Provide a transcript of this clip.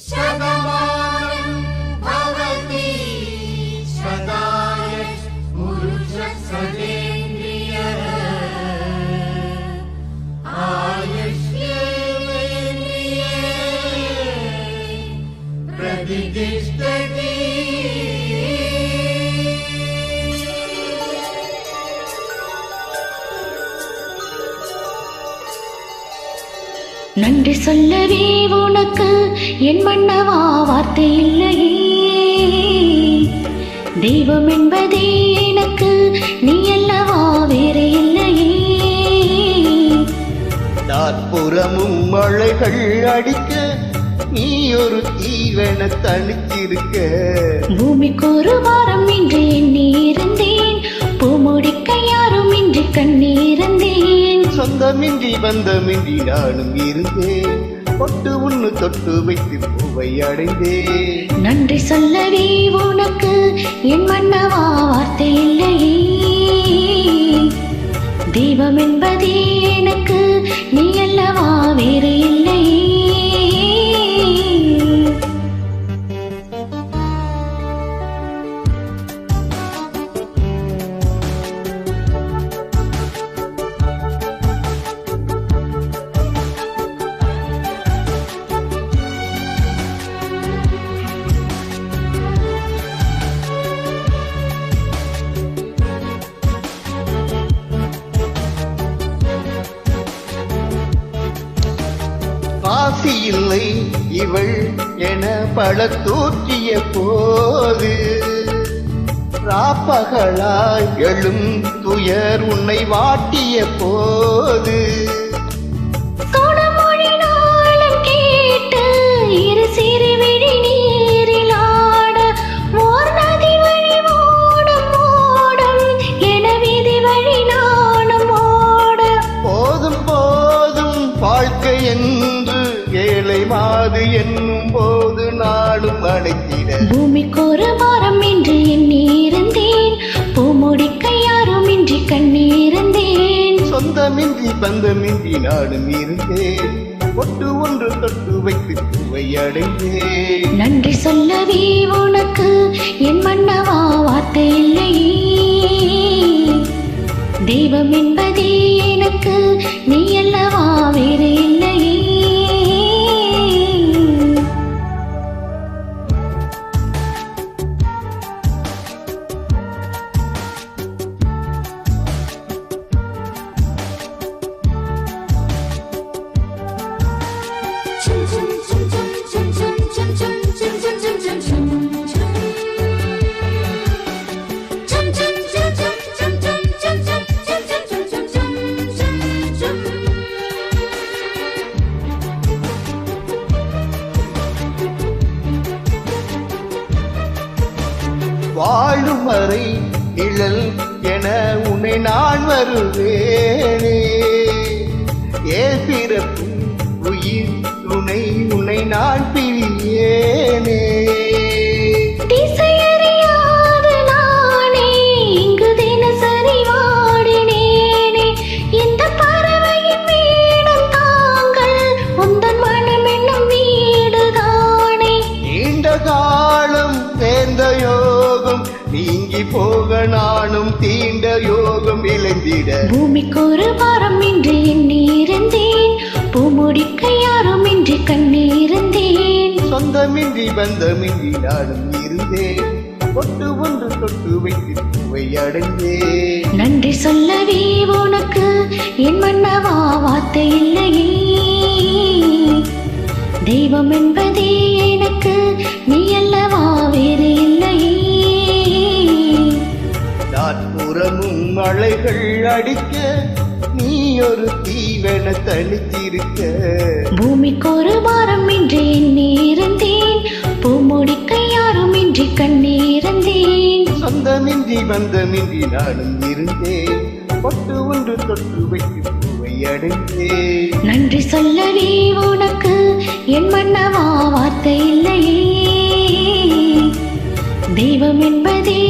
Shagama. நன்றி சொல்லவே உனக்கு என் மன்னவா வார்த்தை இல்லையே. தெய்வம் என்பதே எனக்கு நீ அல்லவா வேறு இல்லையே. நாற்புறமும் மழைகள் அடிக்க நீ ஒரு தீவன தனித்திருக்க பூமிக்கு ஒரு வாரம் இன்று எண்ணி இருந்தேன் பூமுடிக்க யாரும் இன்றி கண்ணீர்ந்தேன் சொந்தமின்றி பந்தமின்றி நானும் இருந்தேன். பொட்டு உன்னு தொட்டு வைத்து பூவை அடைந்தேன். நன்றி சொல்லவே உனக்கு என் மன்னவா வார்த்தை காசி இல்லை இவள் என பல தூற்றிய போது ராப்பகலாய் எழும் துயர் உன்னை வாட்டிய போது. வாழ்க்கை என்று ஏழை மாது என்னும் போது நாளும் அடைத்திட பூமிக்கு ஒரு வாரம் என்று எண்ணி இருந்தேன் பூமுடிக்க யாரும் இன்றி கண்ணீர்ந்தேன் சொந்தமின்றி பந்தமின்றி நானும் இருந்தேன். ஒட்டு ஒன்று தொட்டு வைத்து பூவை அடைந்தேன். நன்றி சொல்லவே உனக்கு என் மன்னவா வார்த்தை இல்லையே தெய்வம் என்பதே எனக்கு நீ அல்லவா வேறு வாழும் வரை நிழல் என உன்னை நான் வருவேனே. தீண்ட யோகம் விளைந்திட. பூமிக்கு ஒரு வாரம் இன்று எண்ணி இருந்தேன் பூமுடிக்க யாரும் இன்றி கண்ணீர்ந்தேன். சொந்தமின்றி பந்தமின்றி நானும் இருந்தேன். ஒட்டு ஒன்று தொட்டு வைத்து பூவை அடைந்தேன். நன்றி சொல்லவே உனக்கு என் மன்னவா வார்த்தை இல்லையே. தெய்வம் என்பதே மழைகள் அடிக்க நீ ஒரு தீவன தனித்திருக்க. பூமிக்கு ஒரு வாரம் இன்று எண்ணி இருந்தேன் பூமுடிக்க யாரும் இன்றி கண்ணீர்ந்தேன். சொந்தமின்றி பந்தமின்றி நானும் இருந்தேன். பொட்டு ஒன்று தொட்டு வைத்து பூவை அடைந்தேன் நன்றி சொல்லவே உனக்கு என் மன்னவா வார்த்தை இல்லையே. தெய்வம் என்பதே